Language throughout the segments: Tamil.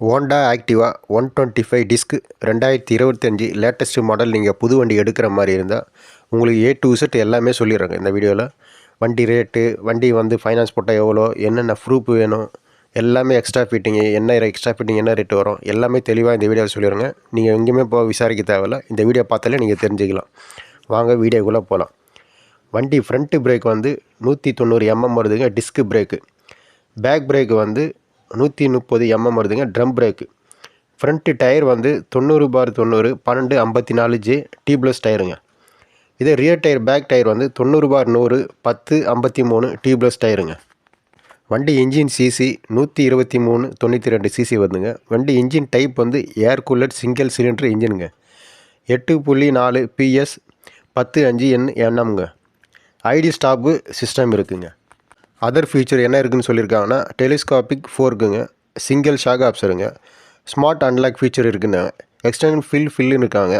Honda Activa one twenty five disc ரெண்டாயிரத்தி இருபத்தஞ்சி லேட்டஸ்ட்டு மாடல் நீங்கள் புது வண்டி எடுக்கிற மாதிரி இருந்தால் உங்களுக்கு ஏ டு செட் எல்லாமே சொல்லிடுறாங்க இந்த வீடியோவில் வண்டி ரேட்டு வண்டி வந்து ஃபைனான்ஸ் போட்டால் எவ்வளோ என்னென்ன ப்ரூஃப் வேணும் எல்லாமே எக்ஸ்ட்ரா ஃபிட்டிங்கு என்ன எக்ஸ்ட்ரா ஃபிட்டிங் என்ன ரேட் வரும் எல்லாமே தெளிவாக இந்த வீடியோவில் சொல்லிடுங்க நீங்கள் எங்கேயுமே போக விசாரிக்க தேவையில்ல. இந்த வீடியோ பார்த்தாலே நீங்கள் தெரிஞ்சுக்கலாம். வாங்க வீடியோக்குள்ளே போகலாம் வண்டி ஃப்ரண்ட்டு பிரேக் வந்து நூற்றி தொண்ணூறு எம்எம் வருதுங்க டிஸ்க் பிரேக்கு பேக் பிரேக் வந்து நூற்றி முப்பது எம்எம் வருதுங்க. ட்ரம் பிரேக்கு ஃப்ரண்ட்டு டயர் வந்து தொண்ணூறு பார் தொண்ணூறு பன்னெண்டு ஐம்பத்தி நாலு ஜே டி ப்ளஸ் டயருங்க இதே ரியர் டயர் பேக் டயர் வந்து தொண்ணூறு பார் நூறு பத்து ஐம்பத்தி மூணு டி ப்ளஸ் டயருங்க வண்டி இன்ஜின் சிசி நூற்றி இருபத்தி மூணு தொண்ணூற்றி ரெண்டு சிசி வருதுங்க. வண்டி இன்ஜின் டைப் வந்து ஏர் கூலர் சிங்கிள் சிலிண்டர் இன்ஜினுங்க எட்டு புள்ளி நாலு பிஎஸ் பத்து அஞ்சு என் எண்ணம்ங்க ஐடி ஸ்டாப்பு சிஸ்டம் இருக்குதுங்க அதர் ஃபீச்சர் என்ன இருக்குன்னு சொல்லியிருக்காங்கன்னா டெலிஸ்காபிக் ஃபோர்க்குங்க சிங்கிள் ஷாக் ஆப்சருங்க ஸ்மார்ட் அன்லாக் ஃபீச்சர் இருக்குன்னு எக்ஸ்டர்னல் ஃபில் ஃபில்லுன்னு இருக்காங்க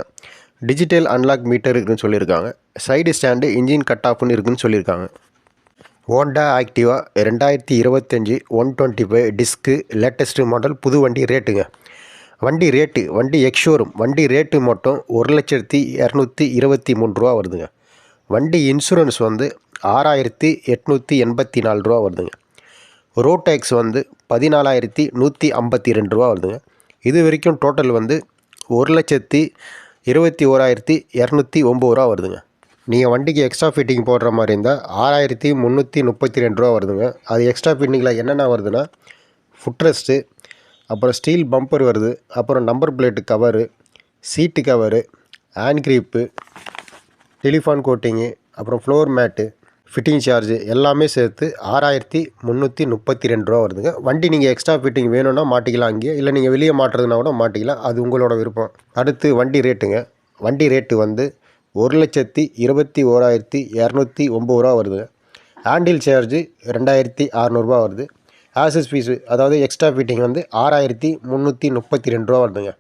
டிஜிட்டல் அன்லாக் மீட்டர் இருக்குன்னு சொல்லியிருக்காங்க சைடு ஸ்டாண்டு இன்ஜின் கட் ஆஃப்னு இருக்குன்னு சொல்லியிருக்காங்க. ஹோண்டா ஆக்டிவா ரெண்டாயிரத்தி இருபத்தஞ்சி one twenty five disc latest model புது வண்டி ரேட்டுங்க வண்டி ரேட்டு வண்டி எக்ஷோரும் வண்டி ரேட்டு மட்டும் ஒரு லட்சத்தி இரநூத்தி இருபத்தி மூணு ரூபா வருதுங்க. வண்டி இன்சூரன்ஸ் வந்து ஆறாயிரத்தி எட்நூற்றி எண்பத்தி நாலு ரூபா வருதுங்க. ரோட் டேக்ஸ் வந்து பதினாலாயிரத்தி நூற்றி ஐம்பத்தி ரெண்டு ரூபா வருதுங்க. இது வரைக்கும் டோட்டல் வந்து ஒரு லட்சத்தி இருபத்தி ஓராயிரத்தி இரநூத்தி ஒம்பது ரூபா வருதுங்க. நீங்கள் வண்டிக்கு எக்ஸ்ட்ரா ஃபிட்டிங் போடுற மாதிரி இருந்தால் ஆறாயிரத்தி முந்நூற்றி முப்பத்தி ரெண்டு ரூபா வருதுங்க. அது எக்ஸ்ட்ரா ஃபிட்டிங்கில் என்னென்ன வருதுன்னா ஃபுட்ரெஸ்ட்டு அப்புறம் ஸ்டீல் பம்பர் வருது அப்புறம் number plate cover seat cover hand grip teflon coating அப்புறம் ஃப்ளோர் மேட்டு ஃபிட்டிங் சார்ஜு எல்லாமே சேர்த்து ஆறாயிரத்தி முந்நூற்றி முப்பத்தி ரெண்டு ரூபா வருதுங்க. வண்டி நீங்கள் எக்ஸ்ட்ரா ஃபிட்டிங் வேணும்னா மாட்டிக்கலாம் அங்கேயே. இல்லை நீங்கள் வெளியே மாட்டுறதுனா கூட மாட்டிக்கலாம். அது உங்களோட விருப்பம். அடுத்து வண்டி ரேட்டுங்க வண்டி ரேட்டு வந்து ஒரு லட்சத்தி இருபத்தி ஓராயிரத்தி இரநூத்தி ஒம்பது ரூபா வருதுங்க. ஹேண்டில் சார்ஜு ரெண்டாயிரத்தி அறநூறுபா வருது. ஆசஸ் ஃபீஸு அதாவது எக்ஸ்ட்ரா ஃபிட்டிங் வந்து ஆறாயிரத்தி முந்நூற்றி முப்பத்தி ரெண்டு ரூபா வருதுங்க.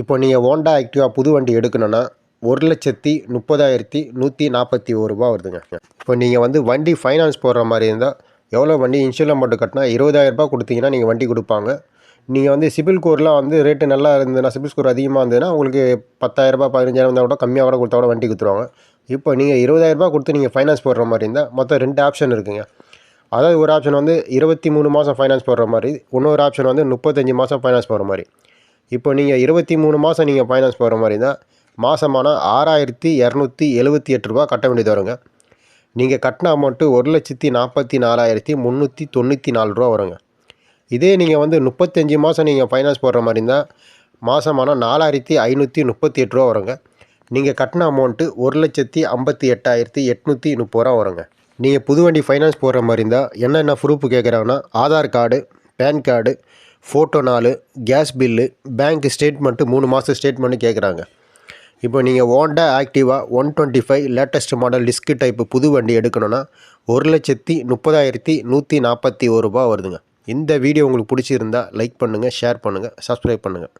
இப்போ நீங்கள் ஹோண்டா ஆக்டிவா புது வண்டி எடுக்கணுன்னா ஒரு லட்சத்தி முப்பதாயிரத்தி நூற்றி நாற்பத்தி ஒரு ரூபா வருதுங்க. இப்போ நீங்கள் வந்து வண்டி ஃபைனான்ஸ் போடுற மாதிரி இருந்தால் எவ்வளோ வண்டி இன்சூரன்ஸ் அமௌண்ட்டு கட்டினா இருபதாயிரரூபா கொடுத்தீங்கன்னா நீங்கள் வண்டி கொடுப்பாங்க. நீங்கள் வந்து சிபில் ஸ்கோர்லாம் வந்து ரேட்டு நல்லா இருந்ததுன்னா சிபில் ஸ்கோர் அதிகமாக இருந்ததுன்னா உங்களுக்கு பத்தாயிரரூபா பதினஞ்சாயிரம் இருந்தால் கூட கம்மியாக கூட கொடுத்தா கூட வண்டி கொடுத்துருவாங்க. இப்போ நீங்கள் இருபதாயிரரூபா கொடுத்து நீங்கள் ஃபைனான்ஸ் போடுற மாதிரி இருந்தால் மொத்தம் ரெண்டு ஆப்ஷன் இருக்குங்க. அதாவது ஒரு ஆப்ஷன் வந்து இருபத்தி மூணு மாதம் ஃபைனான்ஸ் போடுற மாதிரி இன்னொரு ஆப்ஷன் வந்து முப்பத்தஞ்சு மாதம் ஃபைனான்ஸ் போடுற மாதிரி. இப்போ நீங்கள் இருபத்தி மூணு மாதம் நீங்கள் ஃபைனான்ஸ் போடுற மாதிரி இருந்தால் மாதமான ஆறாயிரத்தி இரநூத்தி எழுபத்தி எட்டு ரூபா கட்ட வேண்டியது வருங்க. நீங்கள் கட்டின அமௌண்ட்டு ஒரு லட்சத்தி நாற்பத்தி நாலாயிரத்தி முந்நூற்றி தொண்ணூற்றி நாலு ரூபா வருங்க. இதே நீங்கள் வந்து முப்பத்தஞ்சு மாதம் நீங்கள் ஃபைனான்ஸ் போடுற மாதிரி இருந்தால் மாதமான நாலாயிரத்தி ஐநூற்றி முப்பத்தி எட்டு ரூபா வருங்க. நீங்கள் கட்டின அமௌண்ட்டு ஒரு லட்சத்தி ஐம்பத்தி எட்டாயிரத்தி எட்நூற்றி முப்பது ரூபா வருங்க. நீங்கள் புது வண்டி ஃபைனான்ஸ் போடுற மாதிரி இருந்தால் என்னென்ன ப்ரூஃப் கேட்குறாங்கன்னா Aadhaar card pan card photo நாலு கேஸ் பில்லு பேங்க் ஸ்டேட்மெண்ட்டு மூணு மாதம் ஸ்டேட்மெண்ட்டு கேட்குறாங்க இப்போ நீங்கள் Honda Activa one twenty five latest model disc type புது வண்டி எடுக்கணுன்னா ஒரு லட்சத்தி முப்பதாயிரத்தி நூற்றி நாற்பத்தி ஒரு ரூபா வருதுங்க. இந்த வீடியோ உங்களுக்கு பிடிச்சிருந்தா லைக் பண்ணுங்கள் ஷேர் பண்ணுங்கள் சப்ஸ்கிரைப் பண்ணுங்கள்